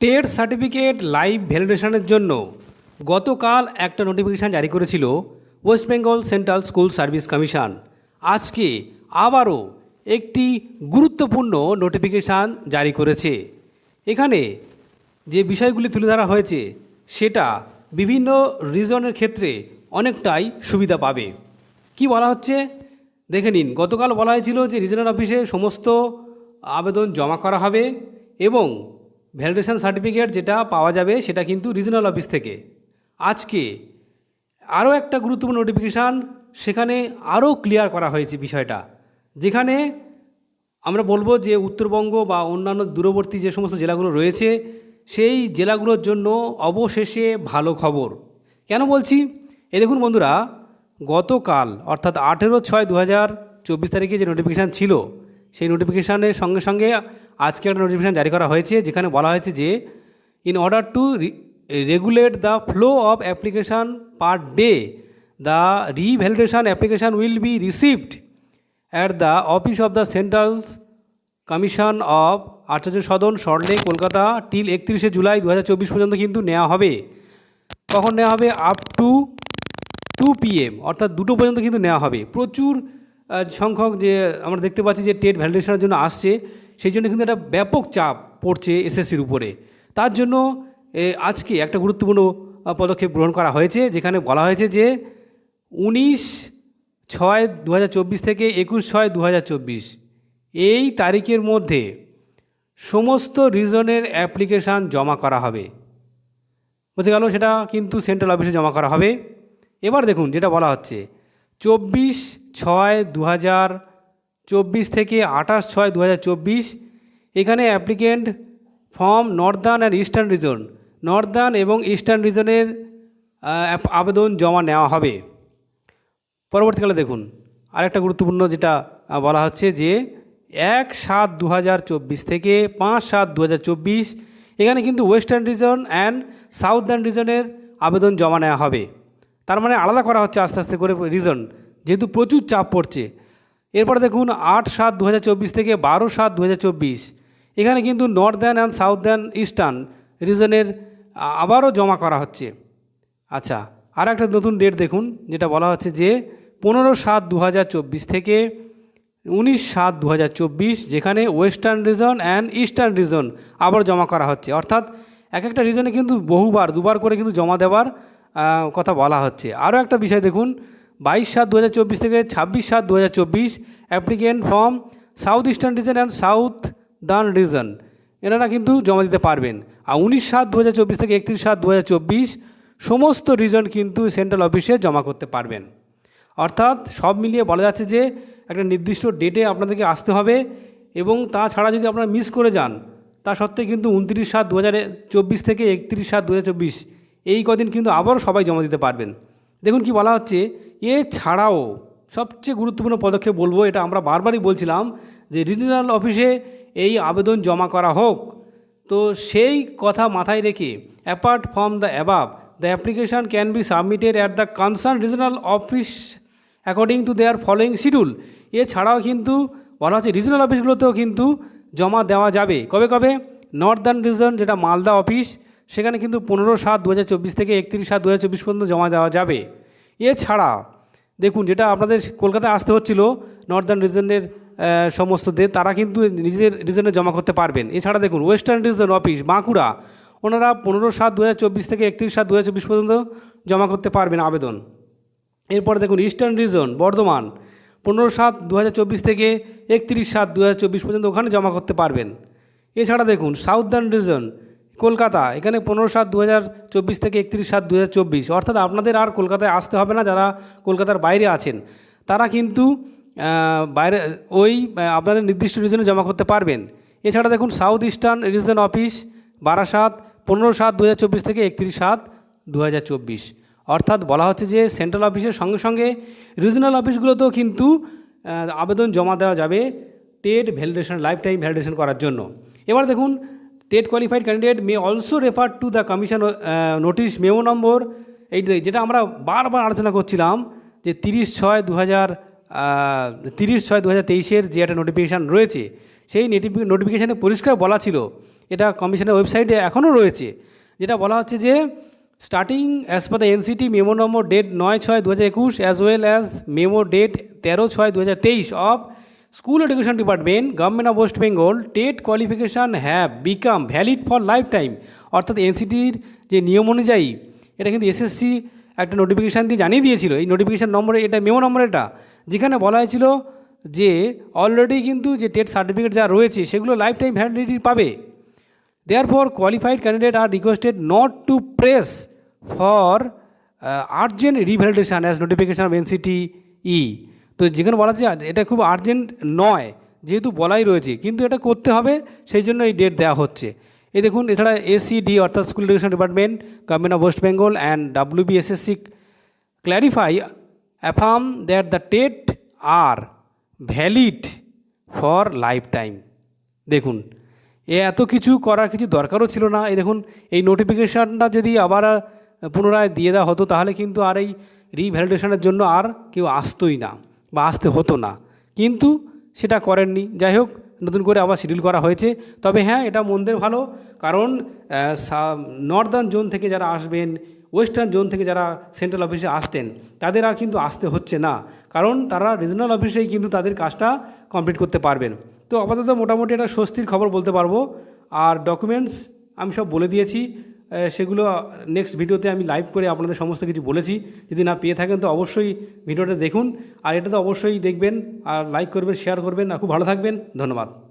TET certificate live ভ্যালিডেশনের জন্য গতকাল একটা নোটিফিকেশান জারি করেছিল West Bengal central school service commission. আজকে আবারও একটি গুরুত্বপূর্ণ নোটিফিকেশান জারি করেছে। এখানে যে বিষয়গুলি তুলে ধরা হয়েছে, সেটা বিভিন্ন রিজনের ক্ষেত্রে অনেকটাই সুবিধা পাবে। কি বলা হচ্ছে? দেখে নিন, গতকাল বলা হয়েছিল যে রিজনাল অফিসে সমস্ত আবেদন জমা করা হবে এবং ভ্যালিডেশন সার্টিফিকেট যেটা পাওয়া যাবে সেটা কিন্তু রিজনাল অফিস থেকে। আজকে আরও একটা গুরুত্বপূর্ণ নোটিফিকেশান সেখানে আরও ক্লিয়ার করা হয়েছে বিষয়টা। যেখানে আমরা বলব যে উত্তরবঙ্গ বা অন্যান্য দূরবর্তী যে সমস্ত জেলাগুলো রয়েছে, সেই জেলাগুলোর জন্য অবশেষে ভালো খবর। কেন বলছি? এ দেখুন বন্ধুরা, গতকাল, অর্থাৎ আঠেরো ছয় দু হাজার চব্বিশ তারিখে যে নোটিফিকেশান ছিল, সেই নোটিফিকেশানের সঙ্গে সঙ্গে আজকে একটা নোটিফিকেশান জারি করা হয়েছে, যেখানে বলা হয়েছে যে in order to regulate the flow of application per day the revalidation application will be received at the office of the central commission of Acharya Sadan সরলে Kolkata till একত্রিশে জুলাই দু হাজার চব্বিশ পর্যন্ত কিন্তু নেওয়া হবে। কখন নেওয়া হবে? আপ টু টু পিএম অর্থাৎ দুটো পর্যন্ত কিন্তু নেওয়া হবে। প্রচুর সংখ্যক যে আমরা দেখতে পাচ্ছি যে টেট ভ্যালিডেশনের জন্য আসছে। সেই জন্য কিন্তু একটা ব্যাপক চাপ পড়ছে এসএসসির উপরে। তার জন্য আজকে একটা গুরুত্বপূর্ণ পদক্ষেপ গ্রহণ করা হয়েছে, যেখানে বলা হয়েছে যে উনিশ ছয় দু থেকে একুশ ছয় দু এই তারিখের মধ্যে সমস্ত রিজনের অ্যাপ্লিকেশান জমা করা হবে। বুঝে গেল? সেটা কিন্তু সেন্ট্রাল অফিসে জমা করা হবে। এবার দেখুন, যেটা বলা হচ্ছে, চব্বিশ ছয় দু হাজার চব্বিশ থেকে আঠাশ ছয় দু এখানে applicant form northern and eastern region northern এবং ইস্টার্ন রিজনের আবেদন জমা নেওয়া হবে। পরবর্তীকালে দেখুন। আরেকটা গুরুত্বপূর্ণ যেটা বলা হচ্ছে যে এক সাত দু থেকে পাঁচ সাত দু এখানে কিন্তু ওয়েস্টার্ন রিজন অ্যান্ড সাউদার্ন রিজনের আবেদন জমা নেওয়া হবে। তার মানে আলাদা করা হচ্ছে আস্তে আস্তে করে রিজন যেহেতু প্রচুর চাপ পড়ছে এরপরে দেখুন আট সাত দু থেকে বারো সাত দু এখানে কিন্তু নর্দার্ন অ্যান্ড সাউদার্ন ইস্টার্ন রিজনের আবারও জমা করা হচ্ছে। আচ্ছা আর একটা নতুন ডেট দেখুন, যেটা বলা হচ্ছে যে পনেরো সাত দু থেকে উনিশ সাত দু যেখানে western region and eastern region আবার জমা করা হচ্ছে। অর্থাৎ এক একটা রিজনে কিন্তু বহুবার, দুবার করে কিন্তু জমা দেওয়ার কথা বলা হচ্ছে। আরও একটা বিষয় দেখুন বাইশ সাত দু থেকে ছাব্বিশ সাত দু applicant form south eastern region and southern region এনারা কিন্তু জমা দিতে পারবেন। আর উনিশ সাত দু থেকে একত্রিশ সাত দু সমস্ত রিজন কিন্তু সেন্ট্রাল অফিসে জমা করতে পারবেন। অর্থাৎ সব মিলিয়ে বলা যাচ্ছে যে একটা নির্দিষ্ট ডেটে আপনাদেরকে আসতে হবে এবং তাছাড়া যদি আপনারা মিস করে যান, তা সত্ত্বেও কিন্তু উনত্রিশ সাত দু থেকে একত্রিশ সাত দু এই কদিন কিন্তু আবারও সবাই জমা দিতে পারবেন। দেখুন কি বলা হচ্ছে, এছাড়াও সবচেয়ে গুরুত্বপূর্ণ পদক্ষেপ বলব, এটা আমরা বারবারই বলছিলাম যে রিজিনাল অফিসে এই আবেদন জমা করা হোক। তো সেই কথা মাথায় রেখে apart from the above the application can be submitted at the concern regional office according to their following schedule এছাড়াও কিন্তু বলা হচ্ছে রিজনাল অফিসগুলোতেও কিন্তু জমা দেওয়া যাবে। কবে কবে? নর্দার্ন রিজন যেটা মালদা অফিস সেখানে কিন্তু পনেরো সাত দু থেকে একত্রিশ সাত দু পর্যন্ত জমা দেওয়া যাবে। এছাড়া দেখুন, যেটা আপনাদের কলকাতায় আসতে হচ্ছিল নর্দার্ন রিজনের সমস্ত দে তারা কিন্তু নিজেদের রিজনে জমা করতে পারবেন। এছাড়া দেখুন ওয়েস্টার্ন রিজন অফিস বাঁকুড়া, ওনারা পনেরো সাত দু থেকে একত্রিশ সাত দু পর্যন্ত জমা করতে পারবেন আবেদন। এরপর দেখুন ইস্টার্ন রিজন বর্ধমান, পনেরো সাত দু থেকে একত্রিশ সাত দু পর্যন্ত ওখানে জমা করতে পারবেন। এছাড়া দেখুন সাউদার্ন রিজন কলকাতা, এখানে পনেরো সাত দু থেকে একত্রিশ সাত দু অর্থাৎ আপনাদের আর কলকাতায় আসতে হবে না যারা কলকাতার বাইরে আছেন। তারা কিন্তু বাইরে, ওই আপনাদের নির্দিষ্ট রিজনে জমা করতে পারবেন। এছাড়া দেখুন south eastern region office Barasat পনেরো সাত দু থেকে একত্রিশ সাত দু অর্থাৎ বলা হচ্ছে যে সেন্ট্রাল অফিসের সঙ্গে সঙ্গে রিজনাল অফিসগুলোতেও কিন্তু আবেদন জমা দেওয়া যাবে TET validation life time validation করার জন্য। এবার দেখুন TET qualified candidate may also refer to the commission notice memo number এই যেটা আমরা বারবার আলোচনা করছিলাম যে তিরিশ ছয় দু হাজার তিরিশ ছয় দু হাজার তেইশের যে একটা নোটিফিকেশান রয়েছে, সেই নোটিফিকেশানে পরিষ্কার বলা ছিল। এটা কমিশনের ওয়েবসাইটে এখনও রয়েছে। যেটা বলা হচ্ছে যে starting as per the NCTE memo number date নয় ছয় দু হাজার একুশ as well as memo date তেরো ছয় দু হাজার তেইশ of school education department government of West Bengal TET qualification have become valid for life time অর্থাৎ এনসিটির যে নিয়ম অনুযায়ী এটা কিন্তু এসএসসি একটা নোটিফিকেশান দিয়ে জানিয়ে দিয়েছিল এই নোটিফিকেশান নম্বরে এটা মেমো নম্বর এটা যেখানে বলা হয়েছিল যে অলরেডি কিন্তু যে টেট সার্টিফিকেট যা রয়েছে সেগুলো লাইফ টাইম ভ্যালিডিটি পাবে Therefore, qualified candidates are requested not to press for uh, urgent revalidation as notification of NCTE. তো যেখানে বলা হচ্ছে এটা খুব আর্জেন্ট নয়, যেহেতু বলাই রয়েছে, কিন্তু এটা করতে হবে, সেই জন্য এই ডেট দেওয়া হচ্ছে। এই দেখুন, এছাড়া এসিডি অর্থাৎ school education department government of West Bengal and WBSSC clarify affirm that the TET are valid for life time দেখুন, এ এত কিছু করার কিছু দরকারও ছিল না। এই দেখুন, এই নোটিফিকেশানটা যদি আবার পুনরায় দিয়ে দেওয়া হতো, তাহলে কিন্তু আর এই রিভ্যালিডেশনের জন্য আর কেউ আসতোই না। বা আসতে হতো না। কিন্তু সেটা করেননি। যাই হোক, নতুন করে আবার শিডিউল করা হয়েছে। তবে হ্যাঁ এটা মন্দের ভালো। কারণ নর্দার্ন জোন থেকে যারা আসবেন ওয়েস্টার্ন জোন থেকে যারা সেন্ট্রাল অফিসে আসতেন, তাদের আর কিন্তু আসতে হচ্ছে না। কারণ তারা রিজনাল অফিসেই কিন্তু তাদের কাজটা কমপ্লিট করতে পারবেন। তো আপাতত মোটামুটি একটা স্বস্তির খবর বলতে পারব। আর ডকুমেন্টস আমি সব বলে দিয়েছি। সেগুলো নেক্সট ভিডিওতে আমি লাইভ করে আপনাদের সমস্ত কিছু বলেছি। যদি না পেয়ে থাকেন তো অবশ্যই ভিডিওটা দেখুন। আর এটা তো অবশ্যই দেখবেন, আর লাইক করবেন শেয়ার করবেন। আর খুব ভালো থাকবেন। ধন্যবাদ।